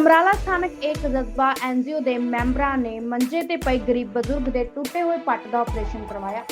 ਸਮਰਾਲਾ ਸਥਾਨਕ ਇੱਕ ਜਜ਼ਬਾ ਐਨਜੀਓ ਦੇ ਮੈਂਬਰਾਂ ਨੇ ਮੰਜੇ ਤੇ ਪਈ ਗਰੀਬ ਬਜ਼ੁਰਗ ਦੇ ਟੁੱਟੇ ਹੋਏ ਪੱਟ ਦਾ ਆਪਰੇਸ਼ਨ ਕਰਵਾਇਆ।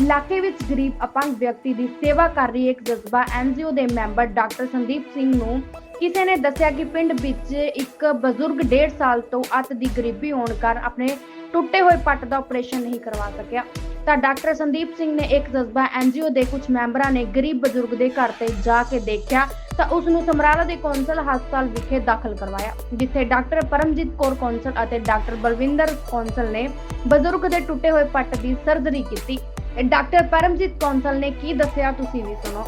ਇਲਾਕੇ ਵਿੱਚ ਗਰੀਬ ਅਪੰਗ ਵਿਅਕਤੀ ਦੀ ਸੇਵਾ ਕਰ ਰਹੀ ਇੱਕ ਜਜ਼ਬਾ ਐਨਜੀਓ ਦੇ ਮੈਂਬਰ ਡਾਕਟਰ ਸੰਦੀਪ ਸਿੰਘ ਨੂੰ ਕਿਸੇ ਨੇ ਦੱਸਿਆ ਕਿ ਪਿੰਡ ਵਿੱਚ ਇੱਕ ਬਜ਼ੁਰਗ 1.5 ਸਾਲ ਤੋਂ ਅੱਤ ਦੀ ਗਰੀਬੀ ਹੋਣ ਕਾਰਨ ਆਪਣੇ ਟੁੱਟੇ ਹੋਏ ਪੱਟ ਦਾ ਆਪਰੇਸ਼ਨ ਨਹੀਂ ਕਰਵਾ ਸਕਿਆ। ਤਾਂ ਡਾਕਟਰ ਸੰਦੀਪ ਸਿੰਘ ਨੇ ਇੱਕ ਜਜ਼ਬਾ ਐਨਜੀਓ ਦੇ ਕੁਝ ਮੈਂਬਰਾਂ ਨੇ ਗਰੀਬ ਬਜ਼ੁਰਗ ਦੇ ਘਰ ਤੇ ਜਾ ਕੇ ਦੇਖਿਆ ਤਾਂ ਉਸ ਨੂੰ ਸਮਰਾਲਾ ਦੇ ਕੌਂਸਲ ਹਸਪਤਾਲ ਵਿਖੇ ਦਾਖਲ ਕਰਵਾਇਆ, ਜਿੱਥੇ ਡਾਕਟਰ ਪਰਮਜੀਤ ਕੌਰ ਕੌਂਸਲ ਅਤੇ ਡਾਕਟਰ ਬਲਵਿੰਦਰ ਕੌਂਸਲ ਨੇ ਬਜ਼ੁਰਗ ਦੇ ਟੁੱਟੇ ਹੋਏ ਪੱਟ ਦੀ ਸਰਜਰੀ ਕੀਤੀ। ਡਾਕਟਰ ਪਰਮਜੀਤ ਕੌਂਸਲ ਨੇ ਕੀ ਦੱਸਿਆ ਤੁਸੀਂ ਵੀ ਸੁਣੋ।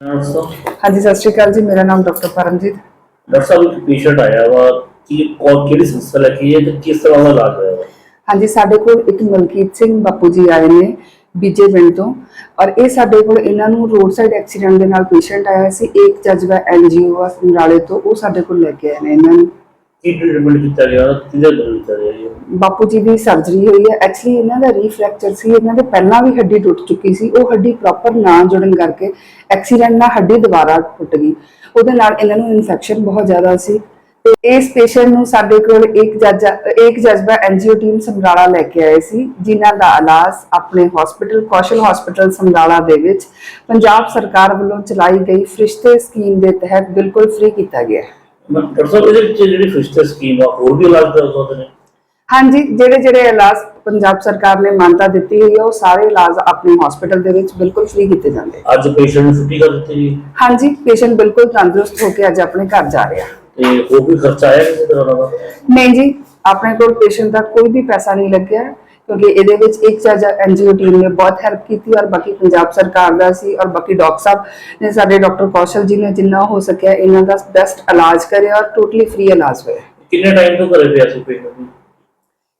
ਡਾਕਟਰ ਹਾਂਜੀ ਸਤਿ ਸ਼੍ਰੀ ਅਕਾਲ ਜੀ। ਮੇਰਾ ਨਾਮ ਡਾਕਟਰ ਪਰਮਜੀਤ। ਸਾਹਿਬ ਇੱਕ ਪੇਸ਼ੈਂਟ ਆਇਆ ਵਾ। ਕਿ ਕੌਣ ਕਿਹੜੀ ਸੰਸਥਾ ਲੈ ਕੇ ਹੈ ਤੇ ਕਿਸ ਤਰ੍ਹਾਂ ਦਾ ਇਲਾਜ ਹੋਇਆ ਵਾ? ਹਾਂਜੀ ਸਾਡੇ ਕੋਲ ਇੱਕ ਮਲਕੀਤ ਸਿੰਘ ਬਾਪੂ ਜੀ ਆਏ ਨੇ ਬੀਜੇ ਪਿੰਡ ਤੋਂ। ਔਰ ਇਹ ਸਾਡੇ ਕੋਲ ਇਹਨਾਂ ਨੂੰ ਰੋਡ ਸਾਈਡ ਐਕਸੀਡੈਂਟ ਦੇ ਨਾਲ ਪੇਸ਼ੈਂਟ ਆਇਆ ਸੀ। ਇੱਕ ਜਜ਼ਬਾ ਐਨਜੀਓ ਆ ਸਮਰਾਲੇ ਤੋਂ ਉਹ ਸਾਡੇ ਕੋਲ ਲੈ ਕੇ ਆਏ ਨੇ ਇਹਨਾਂ ਨੂੰ। ਕੀ ਟ੍ਰੀਟਮੈਂਟ ਕੀਤਾ ਗਿਆ? ਕਿਹਦੇ ਵੱਲੋਂ ਕੀਤਾ ਗਿਆ ਜੀ? ਬਾਪੂ ਜੀ ਦੀ ਸਰਜਰੀ ਹੋਈ ਹੈ। ਐਕਚੁਅਲੀ ਇਹਨਾਂ ਦਾ ਰੀਫ੍ਰੈਕਚਰ ਸੀ। ਇਹਨਾਂ ਦੇ ਪਹਿਲਾਂ ਵੀ ਹੱਡੀ ਟੁੱਟ ਚੁੱਕੀ ਸੀ। ਉਹ ਹੱਡੀ ਪ੍ਰੋਪਰ ਨਾ ਜੁੜਨ ਕਰਕੇ ਐਕਸੀਡੈਂਟ ਨਾਲ ਹੱਡੀ ਦੁਬਾਰਾ ਟੁੱਟ ਗਈ। ਉਹਦੇ ਨਾਲ ਇਹਨਾਂ ਨੂੰ ਇਨਫੈਕਸ਼ਨ ਬਹੁਤ ਜ਼ਿਆਦਾ ਸੀ। ਤੇ ਇਸ ਪੇਸ਼ੈਂਟ ਨੂੰ ਸਾਡੇ ਕੋਲ ਇੱਕ ਜੱਜ ਇੱਕ ਜਜ਼ਬਾ ਐਨਜੀਓ ਟੀਮ ਸਮਰਾਲਾ ਲੈ ਕੇ ਆਏ ਸੀ, ਜਿਨ੍ਹਾਂ ਦਾ ਇਲਾਜ ਆਪਣੇ ਹਸਪੀਟਲ ਕੌਸ਼ਲ ਹਸਪੀਟਲ ਸਮਰਾਲਾ ਦੇ ਵਿੱਚ ਪੰਜਾਬ ਸਰਕਾਰ ਵੱਲੋਂ ਚਲਾਈ ਗਈ ਫਰਿਸ਼ਤੇ ਸਕੀਮ ਦੇ ਤਹਿਤ ਬਿਲਕੁਲ ਫ੍ਰੀ ਕੀਤਾ ਗਿਆ ਹੈ। ਡਾਕਟਰ ਸਾਹਿਬ ਇਹਦੇ ਵਿੱਚ ਜਿਹੜੀ ਫਿਸਟਰ ਸਕੀਮ ਆ ਹੋਰ ਵੀ ਇਲਾਜ ਕਰ ਸਕਦੇ ਨੇ? ਹਾਂਜੀ ਜਿਹੜੇ ਜਿਹੜੇ ਇਲਾਜ ਪੰਜਾਬ ਸਰਕਾਰ ਨੇ ਮਾਨਤਾ ਦਿੱਤੀ ਹੋਈ ਹੈ ਉਹ ਸਾਰੇ ਇਲਾਜ ਆਪਣੇ ਹਸਪੀਟਲ ਦੇ ਵਿੱਚ ਬਿਲਕੁਲ ਫ੍ਰੀ ਕੀਤੇ ਜਾਂਦੇ ਅੱਜ ਪੇਸ਼ੈਂਟ ਨੂੰ ਛੁੱਟੀ ਕਰ ਦਿੱਤੀ ਜੀ? ਹਾਂਜੀ ਪੇਸ਼ੈਂਟ ਬਿਲਕੁਲ ਤੰਦਰੁਸਤ ਹੋ ਕੇ ਅੱਜ ਆਪਣੇ ਘਰ ਜਾ ਰਿਹਾ ਤੇ ਹੋਰ ਵੀ ਖਰਚਾ ਆਇਆ ਕਿਸੇ ਤਰ੍ਹਾਂ ਦਾ? ਨਹੀਂ ਜੀ ਆਪਣੇ ਕੋਲ ਪੇਸ਼ੈਂਟ ਦਾ ਕੋਈ ਵੀ ਪੈਸਾ ਨਹੀਂ ਲੱਗਿਆ। ਕਿਉਂਕਿ ਇਹਦੇ ਵਿੱਚ ਇੱਕ ਚਾਰਜ ਐਨਜੀਓ ਟੀਮ ਨੇ ਬਹੁਤ ਹੈਲਪ ਕੀਤੀ ਔਰ ਬਾਕੀ ਪੰਜਾਬ ਸਰਕਾਰ ਦਾ ਸੀ ਔਰ ਬਾਕੀ ਡਾਕਟਰ ਸਾਹਿਬ ਨੇ ਸਾਡੇ ਡਾਕਟਰ ਕੌਸ਼ਲ ਜੀ ਨੇ ਜਿੰਨਾ ਹੋ ਸਕਿਆ ਇਹਨਾਂ ਦਾ ਬੈਸਟ ਇਲਾਜ ਕਰਿਆ ਔਰ ਟੋਟਲੀ ਫ੍ਰੀ ਇਲਾਜ ਹੋਇਆ। ਕਿੰਨੇ ਟਾਈਮ ਤੋਂ ਘਰੇ ਪਿਆ ਸੀ ਪੇਸ਼ੈਂਟ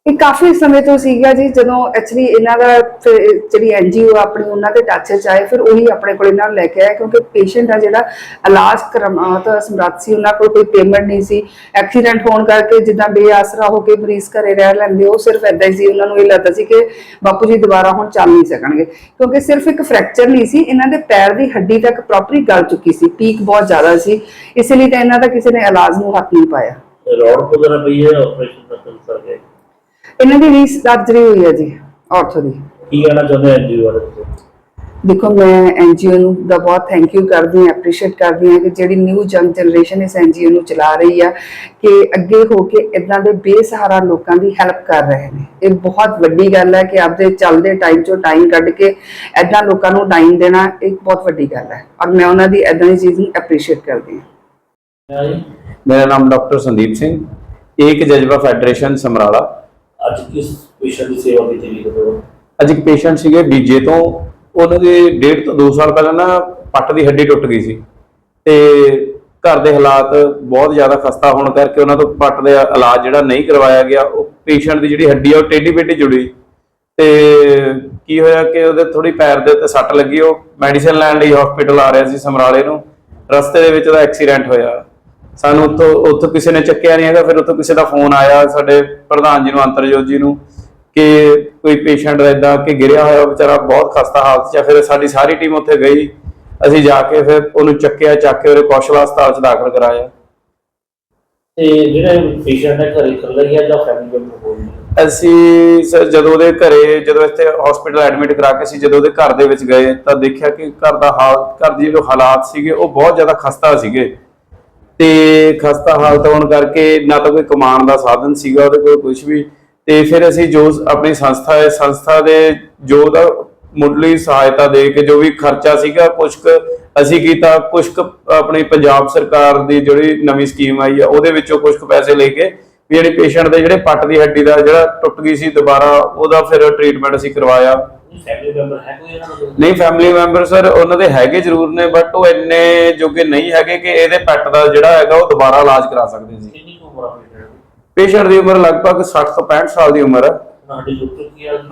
ਇਹ ਕਾਫੀ ਸਮੇਂ ਤੋਂ ਸੀਗਾ ਜੀ, ਜਦੋਂ ਐਕਚੁਅਲੀ ਇਹਨਾਂ ਦਾ ਜਿਹੜੀ ਐਨਜੀਓ ਆਪਣੀ, ਉਹਨਾਂ ਦੇ ਟੱਚ 'ਚ ਆਏ, ਫਿਰ ਉਹੀ ਆਪਣੇ ਕੋਲ ਇਹਨਾਂ ਨੂੰ ਲੈ ਕੇ ਆਏ, ਕਿਉਂਕਿ ਪੇਸ਼ੈਂਟ ਆ ਜਿਹੜਾ ਇਲਾਜ ਕਰਮਾਤ ਸਮਰੱਥ ਸੀ, ਉਹਨਾਂ ਕੋਲ ਕੋਈ ਪੇਮੈਂਟ ਨਹੀਂ ਸੀ। ਐਕਸੀਡੈਂਟ ਹੋਣ ਕਰਕੇ ਜਿੱਦਾਂ ਬੇਆਸਰਾ ਹੋ ਕੇ ਮਰੀਜ਼ ਘਰੇ ਰਹਿ ਲੈਂਦੇ, ਉਹ ਸਿਰਫ ਐਦਾਂ ਹੀ ਸੀ, ਉਹਨਾਂ ਨੂੰ ਇਹ ਲੱਗਦਾ ਸੀ ਕਿ ਬਾਪੂ ਜੀ ਦੁਬਾਰਾ ਹੁਣ ਚੱਲ ਨਹੀਂ ਸਕਣਗੇ। ਕਿਉਂਕਿ ਸਿਰਫ ਇੱਕ ਫ੍ਰੈਕਚਰ ਨਹੀਂ ਸੀ, ਇਹਨਾਂ ਦੇ ਪੈਰ ਦੀ ਹੱਡੀ ਤੱਕ ਪ੍ਰੋਪਰਲੀ ਗਲ ਚੁੱਕੀ ਸੀ ਪੀਕ ਬਹੁਤ ਜ਼ਿਆਦਾ ਸੀ, ਇਸੇ ਲਈ ਤਾਂ ਇਹਨਾਂ ਦਾ ਕਿਸੇ ਨੇ ਇਲਾਜ ਨੂੰ ਹੱਥ ਨਹੀਂ ਪਾਇਆ। ਰੋਡ ਵਗੈਰਾ ਪਈ ਹੈ ਆਪਰੇਸ਼ਨ ਦਾ ਕਰ ਗਿਆ ਇਹਨਾਂ ਦੀ ਰੀਸਰਜਰੀ ਹੋਈ ਹੈ ਜੀ ਆਰਥੋ ਦੀ। ਕੀ ਕਹਿਣਾ ਚਾਹੁੰਦੇ ਐਨ ਜੀ ਵਾਲੇ ਤੁਸੀਂ? ਦੇਖੋ ਮੈਂ ਐਨਜੀਓ ਨੂੰ ਦਾ ਬਹੁਤ ਥੈਂਕ ਯੂ ਕਰਦੀ ਹਾਂ ਐਪਰੀਸ਼ੀਏਟ ਕਰਦੀ ਹਾਂ ਕਿ ਜਿਹੜੀ ਨਿਊ ਯੰਗ ਜਨਰੇਸ਼ਨ ਇਸ ਐਨਜੀਓ ਨੂੰ ਚਲਾ ਰਹੀ ਆ ਕਿ ਅੱਗੇ ਹੋ ਕੇ ਇਦਾਂ ਦੇ ਬੇਸਹਾਰਾ ਲੋਕਾਂ ਦੀ ਹੈਲਪ ਕਰ ਰਹੇ ਨੇ। ਇਹ ਬਹੁਤ ਵੱਡੀ ਗੱਲ ਹੈ ਕਿ ਆਪਦੇ ਚੱਲਦੇ ਟਾਈਮ ਚੋਂ ਟਾਈਮ ਕੱਢ ਕੇ ਇਦਾਂ ਲੋਕਾਂ ਨੂੰ ਟਾਈਮ ਦੇਣਾ ਇੱਕ ਬਹੁਤ ਵੱਡੀ ਗੱਲ ਹੈ ਔਰ ਮੈਂ ਉਹਨਾਂ ਦੀ ਇਦਾਂ ਦੀ ਚੀਜ਼ ਨੂੰ ਐਪਰੀਸ਼ੀਏਟ ਕਰਦੀ ਹਾਂ। ਮੇਰਾ ਨਾਮ ਡਾਕਟਰ ਸੰਦੀਪ ਸਿੰਘ ਏਕ ਜਜ਼ਬਾ ਫੈਡਰੇਸ਼ਨ ਸਮਰਾਲਾ। ਅੱਜ ਕਿਸ ਪੇਸ਼ੈਂਟ ਦੀ ਸੇਵਾ ਕੀਤੀ ਗਈ ਤੁਹਾਡੇ ਅੱਜ ਇੱਕ ਪੇਸ਼ੈਂਟ ਸੀਗੇ ਬੀਜੇ ਤੋਂ। ਉਹਨਾਂ ਦੇ ਡੇਢ ਤੋਂ 2 ਸਾਲ ਪਹਿਲਾਂ ਨਾ ਪੱਟ ਦੀ ਹੱਡੀ ਟੁੱਟ ਗਈ ਸੀ। ਤੇ ਘਰ ਦੇ ਹਾਲਾਤ ਬਹੁਤ ਜ਼ਿਆਦਾ ਖਸਤਾ ਹੋਣ ਕਰਕੇ ਉਹਨਾਂ ਤੋਂ ਪੱਟ ਦਾ ਇਲਾਜ ਜਿਹੜਾ ਨਹੀਂ ਕਰਵਾਇਆ ਗਿਆ। ਉਹ ਪੇਸ਼ੈਂਟ ਦੀ ਜਿਹੜੀ ਹੱਡੀ ਆ, ਉਹ ਟੇਢੀ ਬੇਢੀ ਜੁੜੀ। ਤੇ ਕੀ ਹੋਇਆ ਕਿ ਉਹਦੇ ਥੋੜੀ ਪੈਰ ਦੇ ਉੱਤੇ ਸੱਟ ਲੱਗੀ। ਉਹ ਮੈਡੀਸਨ ਲੈਣ ਲਈ ਹਸਪੀਟਲ ਆ ਰਿਹਾ ਸੀ ਸਮਰਾਲੇ ਨੂੰ। ਰਸਤੇ ਦੇ ਵਿੱਚ ਉਹਦਾ ਐਕਸੀਡੈਂਟ ਹੋਇਆ। ਸਾਨੂੰ ਉੱਥੋਂ ਉੱਥੋਂ ਕਿਸੇ ਨੇ ਚੱਕਿਆ ਨਹੀਂ ਹੈਗਾ ਫਿਰ ਉੱਥੋਂ ਕਿਸੇ ਦਾ ਫੋਨ ਆਇਆ ਸਾਡੇ ਪ੍ਰਧਾਨ ਜੀ ਨੂੰ ਅੰਤਰਜੋਤ ਜੀ ਨੂੰ ਕਿ ਕੋਈ ਪੇਸ਼ੈਂਟ ਇਦਾਂ ਕਿ ਗਿਰਿਆ ਹੋਇਆ ਵਿਚਾਰਾ ਬਹੁਤ ਖਸਤਾ ਹਾਲਤ 'ਚ ਆ ਫਿਰ ਸਾਡੀ ਸਾਰੀ ਟੀਮ ਉੱਥੇ ਗਈ। ਅਸੀਂ ਜਾ ਕੇ ਫਿਰ ਉਹਨੂੰ ਚੱਕਿਆ ਚੱਕ ਕੇ ਉਹਦੇ ਕੌਸ਼ਲ ਹਸਪਤਾਲ 'ਚ ਦਾਖਲ ਕਰਾਇਆ। ਤੇ ਜਿਹੜਾ ਪੇਸ਼ੈਂਟ ਹੈ ਘਰੇ ਇਕੱਲਾ ਹੀ ਹੈ ਜਾਂ ਫੈਮਿਲੀ ਮੈਂਬਰ ਹੋਰ ਵੀ? ਅਸੀਂ ਸਰ ਜਦੋਂ ਉਹਦੇ ਘਰੇ ਜਦੋਂ ਇੱਥੇ ਹਸਪੀਟਲ ਐਡਮਿਟ ਕਰਾ ਕੇ ਅਸੀਂ ਜਦੋਂ ਉਹਦੇ ਘਰ ਦੇ ਵਿੱਚ ਗਏ ਤਾਂ ਦੇਖਿਆ ਕਿ ਘਰ ਦਾ ਹਾਲ ਘਰ ਦੀ ਜੋ ਹਾਲਾਤ ਸੀਗੇ ਉਹ ਬਹੁਤ ਜ਼ਿਆਦਾ ਖਸਤਾ ਸੀਗੇ। ਤੇ ਖਸਤਾ ਹਾਲਤ ਹੋਣ ਕਰਕੇ ਨਾ ਤਾਂ ਕੋਈ ਕਮਾਉਣ ਦਾ ਸਾਧਨ ਸੀਗਾ ਉਹਦੇ ਕੋਲ ਕੁਝ ਵੀ। ਤੇ ਫਿਰ ਅਸੀਂ ਜੋ ਆਪਣੀ ਸੰਸਥਾ ਹੈ, ਸੰਸਥਾ ਦੇ ਜੋ ਦਾ ਮੁੱਢਲੀ ਸਹਾਇਤਾ ਦੇ ਕੇ ਜੋ ਵੀ ਖਰਚਾ ਸੀਗਾ ਕੁਝ ਕੁ ਅਸੀਂ ਕੀਤਾ ਕੁਝ ਕੁ ਆਪਣੀ ਪੰਜਾਬ ਸਰਕਾਰ ਦੀ ਜਿਹੜੀ ਨਵੀਂ ਸਕੀਮ ਆਈ ਆ, ਉਹਦੇ ਵਿੱਚੋਂ ਕੁਝ ਕੁ ਪੈਸੇ ਲੈ ਕੇ ਵੀ ਜਿਹੜੀ ਪੇਸ਼ੈਂਟ ਦੇ ਜਿਹੜੇ ਪੱਟ ਦੀ ਹੱਡੀ ਦਾ ਜਿਹੜਾ ਟੁੱਟ ਗਈ ਸੀ ਦੁਬਾਰਾ, ਉਹਦਾ ਫਿਰ ਟ੍ਰੀਟਮੈਂਟ ਅਸੀਂ ਕਰਵਾਇਆ। ਫੈਮਿਲੀ ਮੈਂਬਰ ਹੈ ਕੋਈ ਇਹਨਾਂ ਦਾ ਨਹੀਂ ਫੈਮਿਲੀ ਮੈਂਬਰ ਸਰ ਉਹਨਾਂ ਦੇ ਹੈਗੇ ਜ਼ਰੂਰ ਨੇ ਬਟ ਉਹ ਇੰਨੇ ਜੋਗੇ ਨਹੀਂ ਹੈਗੇ ਕਿ ਇਹਦੇ ਪੈਟ ਦਾ ਜਿਹੜਾ ਹੈਗਾ ਉਹ ਦੁਬਾਰਾ ਇਲਾਜ ਕਰਾ ਸਕਦੇ ਸੀ ਕਿੰਨੀ ਕੁ ਉਮਰ ਆ ਪੇਸ਼ੈਂਟ ਦੀ ਉਮਰ ਲਗਭਗ 60 ਤੋਂ 65 ਸਾਲ ਦੀ ਉਮਰ ਹੈ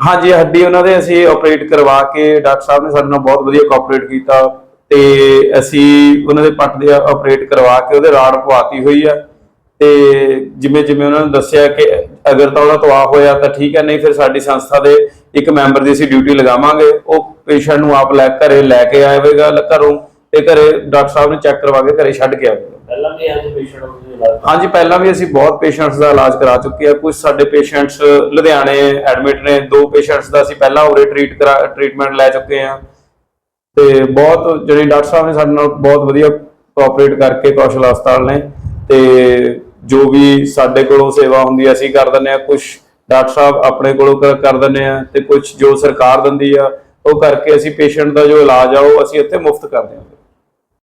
ਹਾਂਜੀ ਹੱਡੀ ਉਹਨਾਂ ਦੇ ਅਸੀਂ ਆਪਰੇਟ ਕਰਵਾ ਕੇ ਡਾਕਟਰ ਸਾਹਿਬ ਨੇ ਸਾਡੇ ਨਾਲ ਬਹੁਤ ਵਧੀਆ ਕੋਆਪਰੇਟ ਕੀਤਾ ਤੇ ਅਸੀਂ ਉਹਨਾਂ ਦੇ ਪੱਟ ਦੇ ਆਪਰੇਟ ਕਰਵਾ ਕੇ ਉਹਦੇ ਰਾੜ ਪਵਾਤੀ ਹੋਈ ਆ। ਤੇ ਜਿਵੇਂ ਜਿਵੇਂ ਉਹਨਾਂ ਨੇ ਦੱਸਿਆ ਕਿ ਅਗਰ ਤਾਂ ਉਹਦਾ ਤਵਾ ਹੋਇਆ ਤਾਂ ਠੀਕ ਹੈ ਨਹੀਂ ਫਿਰ ਸਾਡੀ ਸੰਸਥਾ ਦੇ ਇੱਕ ਮੈਂਬਰ ਦੀ ਅਸੀਂ ਡਿਊਟੀ ਲਗਾਵਾਂਗੇ ਉਹ ਪੇਸ਼ੈਂਟ ਨੂੰ ਆਪ ਲੈ ਘਰੇ ਲੈ ਕੇ ਆਵੇਗਾ ਘਰੋਂ ਤੇ ਘਰੇ ਡਾਕਟਰ ਸਾਹਿਬ ਨੇ ਚੈੱਕ ਕਰਵਾ ਕੇ ਘਰੇ ਛੱਡ ਕੇ ਆਵੇਗਾ। ਪਹਿਲਾਂ ਵੀ ਅੱਜ ਪੇਸ਼ੈਂਟ ਨੂੰ ਇਲਾਜ ਹਾਂਜੀ ਪਹਿਲਾਂ ਵੀ ਅਸੀਂ ਬਹੁਤ ਪੇਸ਼ੈਂਟਸ ਦਾ ਇਲਾਜ ਕਰਾ ਚੁੱਕੇ ਆ। ਕੁਝ ਸਾਡੇ ਪੇਸ਼ੈਂਟਸ ਲੁਧਿਆਣੇ ਐਡਮਿਟ ਨੇ ਦੋ ਪੇਸ਼ੈਂਟਸ ਦਾ ਅਸੀਂ ਪਹਿਲਾਂ ਉਰੇ ਟ੍ਰੀਟ ਕਰਾ ਟ੍ਰੀਟਮੈਂਟ ਲੈ ਚੁੱਕੇ ਆ। ਤੇ ਬਹੁਤ ਜਿਹੜੇ ਡਾਕਟਰ ਸਾਹਿਬ ਨੇ ਸਾਡੇ ਨਾਲ ਬਹੁਤ ਵਧੀਆ ਕੋਆਪਰੇਟ ਕਰਕੇ ਕੌਸ਼ਲ ਹਸਪਤਾਲ ਨੇ ਤੇ ਜੋ ਵੀ ਸਾਡੇ ਕੋਲੋਂ ਸੇਵਾ ਹੁੰਦੀ ਹੈ ਅਸੀਂ ਕਰ ਦਿੰਦੇ ਆ। ਕੁਝ ਡਾਕਟਰ ਸਾਹਿਬ ਆਪਣੇ ਕੋਲੋਂ ਕਰ- ਕਰ ਦਿੰਦੇ ਆ ਤੇ ਕੁਝ ਜੋ ਸਰਕਾਰ ਦਿੰਦੀ ਆ, ਉਹ ਕਰਕੇ ਅਸੀਂ ਪੇਸ਼ੈਂਟ ਦਾ ਜੋ ਇਲਾਜ ਆ, ਉਹ ਅਸੀਂ ਇੱਥੇ ਮੁਫਤ ਕਰਦੇ ਹਾਂ